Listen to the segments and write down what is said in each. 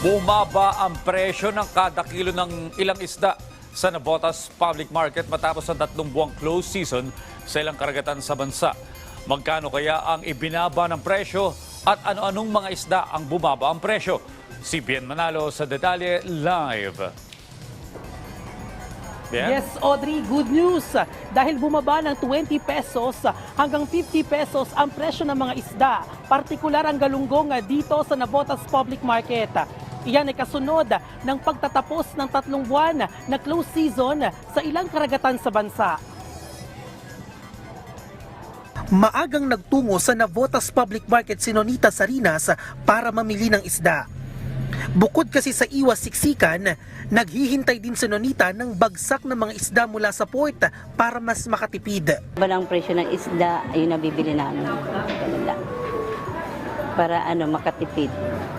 Bumaba ang presyo ng kada kilo ng ilang isda sa Navotas Public Market matapos ang tatlong buwang close season sa ilang karagatan sa bansa. Magkano kaya ang ibinaba ng presyo at ano-anong mga isda ang bumaba ang presyo? Si Bien Manalo sa detalye live. Bien? Yes, Audrey, good news. Dahil bumaba ng 20 pesos hanggang 50 pesos ang presyo ng mga isda, partikular ang galunggong dito sa Navotas Public Market. Iyan ay kasunod ng pagtatapos ng tatlong buwan na close season sa ilang karagatan sa bansa. Maagang nagtungo sa Navotas Public Market si Nonita Sarinas para mamili ng isda. Bukod kasi sa iwas siksikan, naghihintay din si Nonita ng bagsak ng mga isda mula sa port para mas makatipid. Ba ng presyo ng isda, ayun nabibili namin. Para ano, makatipid.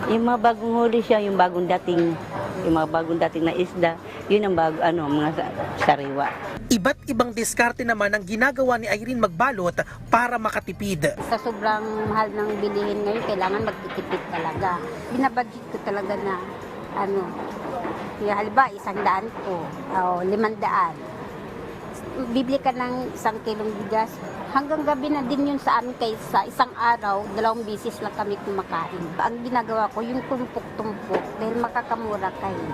Yung mga bagong huli siya, yung bagong dating, yung mga bagong dating na isda, yun ang bago, ano, mga sa- sariwa. Iba't ibang diskarte naman ang ginagawa ni Irene Magbalot para makatipid. sa sobrang mahal ng bilihin ngayon, kailangan magtitipid talaga. Binabudget ko talaga na, ano, yung halimbawa, isang daan ko, o limang daan. Bibili ka ng isang kilong bigas, hanggang gabi na din yun sa amin kay sa isang araw, dalawang bisis lang kami kumakain. Ang ginagawa ko, yung tumpok-tumpok, dahil makakamura kayo,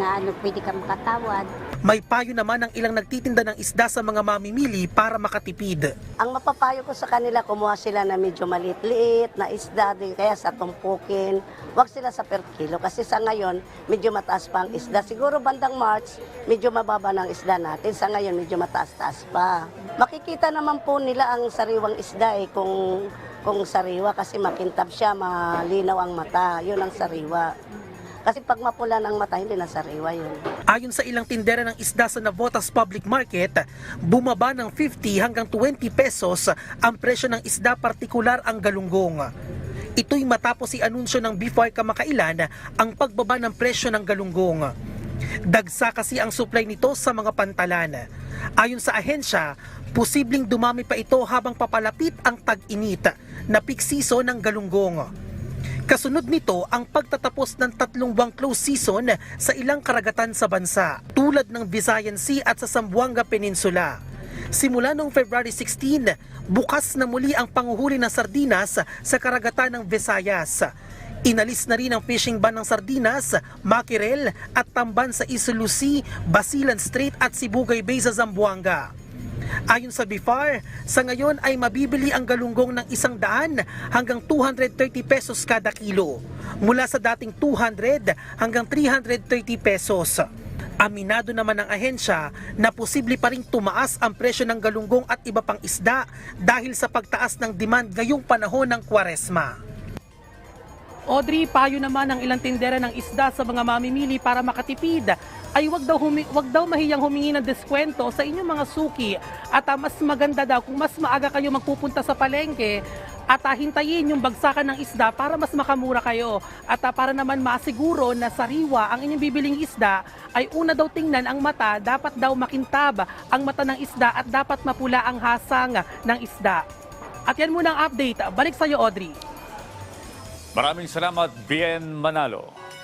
na ano, pwede ka makatawad. May payo naman ang ilang nagtitinda ng isda sa mga mamimili para makatipid. Ang mapapayo ko sa kanila, kumuha sila na medyo maliit-liit na isda din, kaya sa tumpukin. Huwag sila sa per kilo kasi sa ngayon, medyo mataas pa ang isda. Siguro bandang March, medyo mababa ng isda natin. Sa ngayon, medyo mataas-taas pa. Makikita naman po nila ang sariwang isda eh, kung, kung sariwa kasi makintab siya, malinaw ang mata. Yun ang sariwa. Kasi pag mapula ng mata, hindi na sariwa yun. Ayon sa ilang tindera ng isda sa Navotas Public Market, bumaba ng 50 hanggang 20 pesos ang presyo ng isda partikular ang galunggong. Ito'y matapos si anunsyo ng BFAR kamakailan ang pagbaba ng presyo ng galunggong. Dagsa kasi ang supply nito sa mga pantalan. Ayon sa ahensya, posibleng dumami pa ito habang papalapit ang tag-init na peak season ng galunggong. Kasunod nito ang pagtatapos ng tatlong buwang close season sa ilang karagatan sa bansa, tulad ng Visayan Sea at sa Zamboanga Peninsula. Simula noong February 16, bukas na muli ang panguhuli ng sardinas sa karagatan ng Visayas. Inalis na rin ang fishing ban ng sardinas, mackerel at tamban sa Isulusi, Basilan Strait at Sibugay Bay sa Zamboanga. Ayon sa BIFAR, sa ngayon ay mabibili ang galunggong ng isang daan hanggang 230 pesos kada kilo, mula sa dating 200 hanggang 330 pesos. Aminado naman ng ahensya na posible pa rin tumaas ang presyo ng galunggong at iba pang isda dahil sa pagtaas ng demand ngayong panahon ng kwaresma. Audrey, payo naman ng ilang tindera ng isda sa mga mamimili para makatipid ay wag daw, humi- wag daw mahiyang humingi ng deskwento sa inyong mga suki at ah, mas maganda daw kung mas maaga kayo magpupunta sa palengke at ah, hintayin yung bagsakan ng isda para mas makamura kayo at ah, para naman masiguro na sariwa ang inyong bibiling isda ay una daw tingnan ang mata, dapat daw makintab ang mata ng isda at dapat mapula ang hasang ng isda. At yan muna ang update. Balik sa iyo, Audrey. Maraming salamat, Bien Manalo.